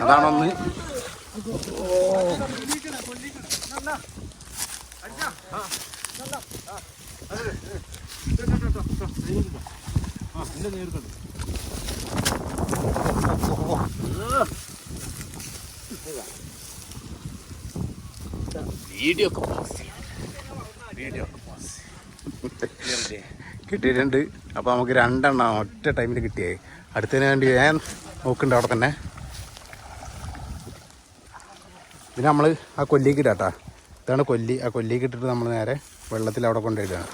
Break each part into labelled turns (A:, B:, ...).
A: അതാണൊന്ന്.
B: Video ഒക്കെ video ഒക്കെ
A: കിട്ടിയിട്ടുണ്ട്. അപ്പോൾ നമുക്ക് രണ്ടെണ്ണം ഒറ്റ ടൈമിൽ കിട്ടിയേ. അടുത്തതിന് വേണ്ടി ഞാൻ നോക്കുന്നുണ്ട് അവിടെ തന്നെ. പിന്നെ നമ്മൾ ആ കൊല്ലിക്ക് ഇടാട്ടാ ഇതാണ് കൊല്ലി. ആ കൊല്ലിക്ക് ഇട്ടിട്ട് നമ്മൾ നേരെ വെള്ളത്തിൽ അവിടെ കൊണ്ടുപോയിടുകയാണ്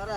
A: അത്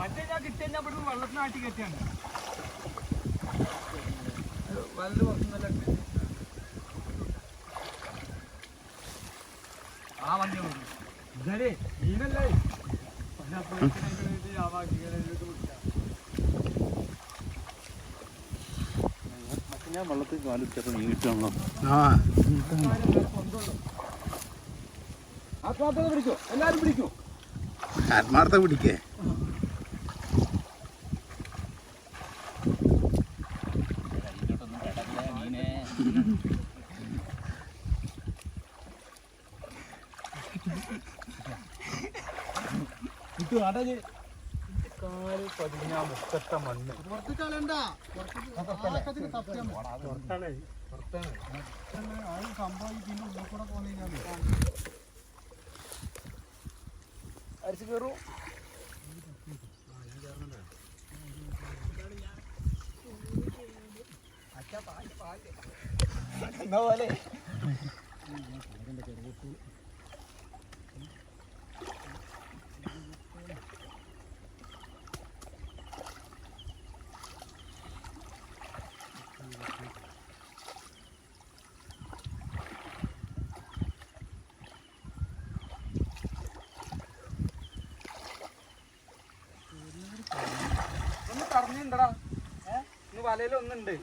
C: മറ്റേ ഞാൻ കിട്ടിയ ഇവിടുന്ന് വെള്ളത്തിനാട്ടി കെട്ടിയാണ് വലുത് പുറത്തുനിന്നല്ല ആ വണ്ടി മതി ഇതേ മീനല്ലേ?
B: ഞാൻ വെള്ളത്തിൽ കാലിച്ചപ്പോൾ നീ കിട്ടണല്ലോ
A: ആ.
C: ആത്മാർത്ഥത പിടിക്കോ. എല്ലാരും പിടിക്കോ.
A: ആത്മാർത്ഥ പിടിക്കേ.
C: കാൽ പതിഞ്ഞ മുക്കത്ത മണ്ണ്. ആരും സംഭവം ഇതിന്റെ ഉള്ളിൽ കൂടെ പോന്നില്ലേ. അരിച്ചു കയറൂ. എന്നാ പോലെ? വലയിൽ ഒന്നുണ്ട്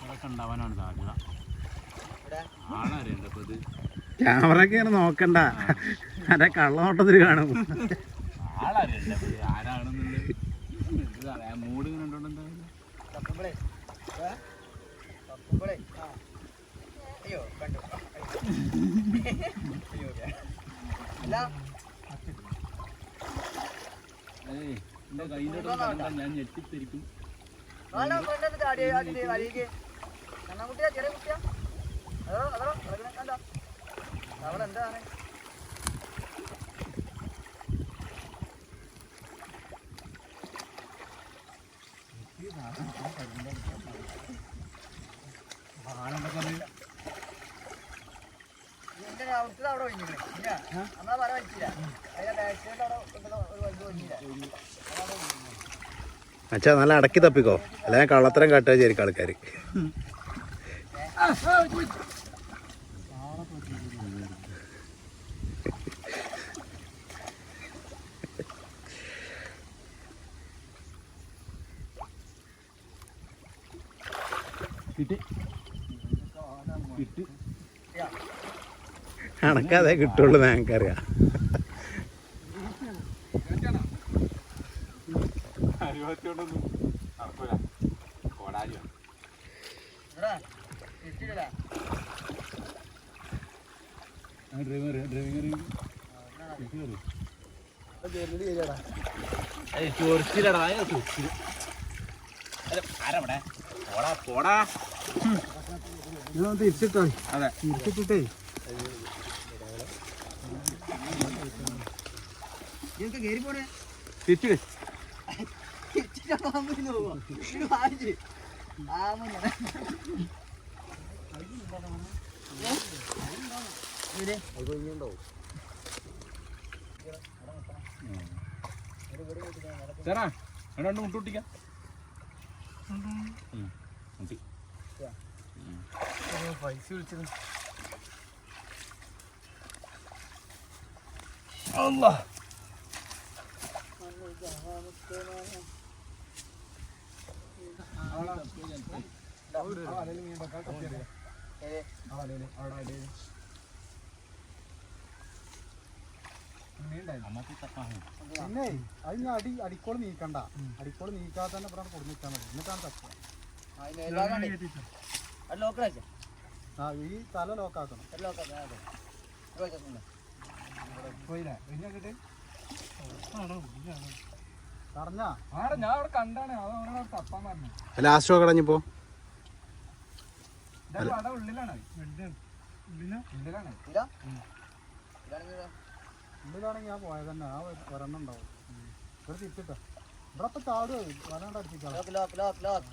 B: അതൊക്കെ ഉണ്ടാവാനാണ് സാധ്യത. ആളറിയണ്ട അപ്പൊ ഇത്
A: ഇങ്ങനെ നോക്കണ്ട. അതെ കള്ളനോട്ടത്തിൽ കാണും.
B: ഞാൻ ഞെട്ടിത്തിരിക്കും
C: ചെറിയ കുട്ടിയാ. അതോ അതോ കണ്ടോ? അവിടെ എന്താണ് അവിടുത്തെ അവിടെ ഒഴിഞ്ഞില്ലേ? ഇല്ല. നമ്മളെ വര വലിച്ചില്ല അതിന്റെ ബാക്ക് സൈഡ് അവിടെ ഒരു ഒഴിഞ്ഞില്ല.
A: അച്ഛാ നല്ല അടക്കി തപ്പിക്കോ. അല്ലെങ്കിൽ കള്ളത്തരം കാട്ടുക ശരിക്കും ആൾക്കാർ അണക്കാതെ കിട്ടുള്ളൂ ഞങ്ങൾക്കറിയാം.
B: ഡ്രൈവിംഗ് ചൊറിച്ചിൽ. അല്ല ആരവിടെ? പോടാ പോടാ.
A: തിരിച്ചിട്ടോ
B: അതെ.
C: തിരിച്ചിട്ടിട്ടേ
B: തിരിച്ചു ചേട്ടാ രണ്ട് മുട്ട കുട്ടിക്കാം
C: പൈസ വിളിച്ചത്
A: പിന്നെ അത് ഞാൻ അടി അടിക്കോൾ നീക്കണ്ട അടിക്കോൾ നീക്കാതെ തന്നെ ഇവിടെ കൊടുന്നിട്ടാൽ മതി എന്നിട്ടാണ് തക്കുക ആ ഈ തല ലോക്കാക്കണം പോയില്ലേ? പിന്നെ കിട്ടി പറഞ്ഞാ.
B: ഞാൻ അവിടെ കണ്ടാണ്. അത് അവനോട് തപ്പാൻ പറഞ്ഞു.
A: ലാസ്റ്റ് കടഞ്ഞപ്പോ
B: ഇതാ അവിടെ ഉള്ളിലാണ്. ഉള്ളിലാണ്.
C: ഇല്ല ഇതാണെങ്കിൽ
A: ഉള്ളിലാണെങ്കിൽ ഞാൻ പോയത് തന്നെ. ആ ഒരെണ്ണം ഉണ്ടാവും. ഇവിടെ തിരിച്ചിട്ടോ. ഇവിടെ ഇപ്പൊ ചാടുക വരാണ്ട് അടിപ്പിക്കാം
C: ലോക്ക് ലോക്ക് ലോക്ക് ലോക്ക്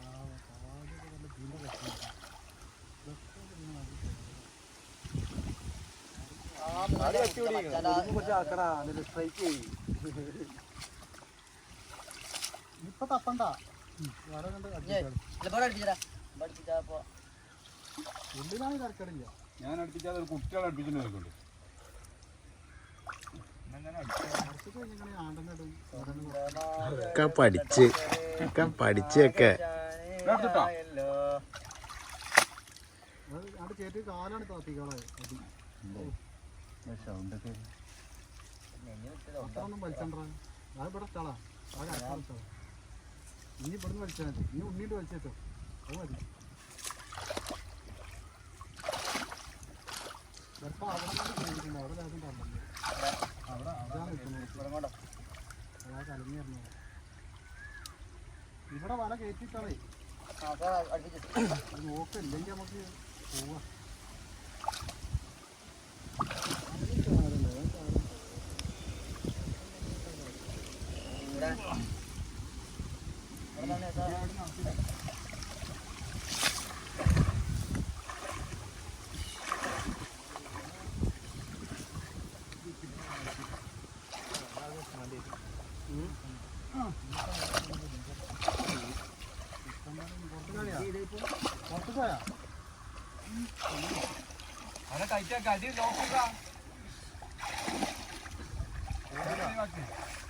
A: ഇപ്പൊ തപ്പണ്ട ഉള്ളിലാണെങ്കിൽ തിരക്കടില്ല
B: ഞാൻ അടുപ്പിച്ചാൽ ഒരു കുട്ടികളെ അടുപ്പിച്ചിട്ട് നോക്കുന്നുണ്ട്
D: ഒക്കെ പഠിച്ച് ഒക്കെ പഠിച്ചൊക്കെ
A: അവിടെ കയറ്റി കാലാണ് താത്തിക്കാളെ വലിച്ചണ്ട? അത് ഇവിടെ ഇട്ടാളാ ആ കറക്റ്റ് വലിച്ചോളാം ഇനി ഇവിടുന്ന് വലിച്ചാൽ മതി. ഇനി ഉണ്ണീട്ട് വലിച്ചേച്ചോ അത് മതി. ചിലപ്പോൾ അവിടെ നിന്ന് കഴിഞ്ഞിട്ടുണ്ട് അവിടെ ലേശം തന്നു അവിടെ അതാണ് കിട്ടുന്നത് അതാ കലങ്ങി വരുന്നത് ഇവിടെ വല കയറ്റിട്ടാളേ നോക്കില്ലെങ്കിൽ നമുക്ക് പോവാം. പുറത്ത് പോയാ
B: അവിടെ ടൈറ്റാക്കി കടി നോക്കുക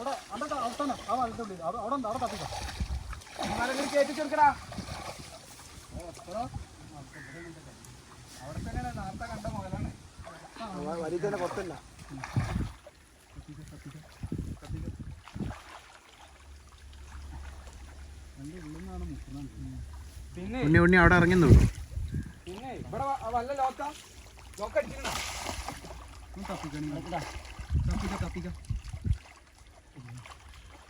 B: അവിടെ
A: അവിടെ അവിടെ ആ വലത്തെ ഉള്ളിൽ. അവിടെ അവിടെ ഉണ്ട് അവിടെ തപ്പിക്കോ.
B: കയറ്റി ചെറുക്കടാ അവിടെ തന്നെ നേരത്തെ കണ്ട മുതലാണ്.
A: വരി തന്നെ പുറത്തില്ല.
B: പിന്നെ
D: ഉണ്ണി ഉണ്ണി അവിടെ ഇറങ്ങുന്നുള്ളൂ
B: പിന്നെ ഇവിടെ വല്ല ലോക്ക? ലോക്ക അടിച്ചിട്ടുണ്ടോ
A: തപ്പിക്കാം തപ്പിക്കോ.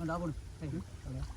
D: ഉണ്ടാവുമല്ലേ
A: ഉണ്ടാവും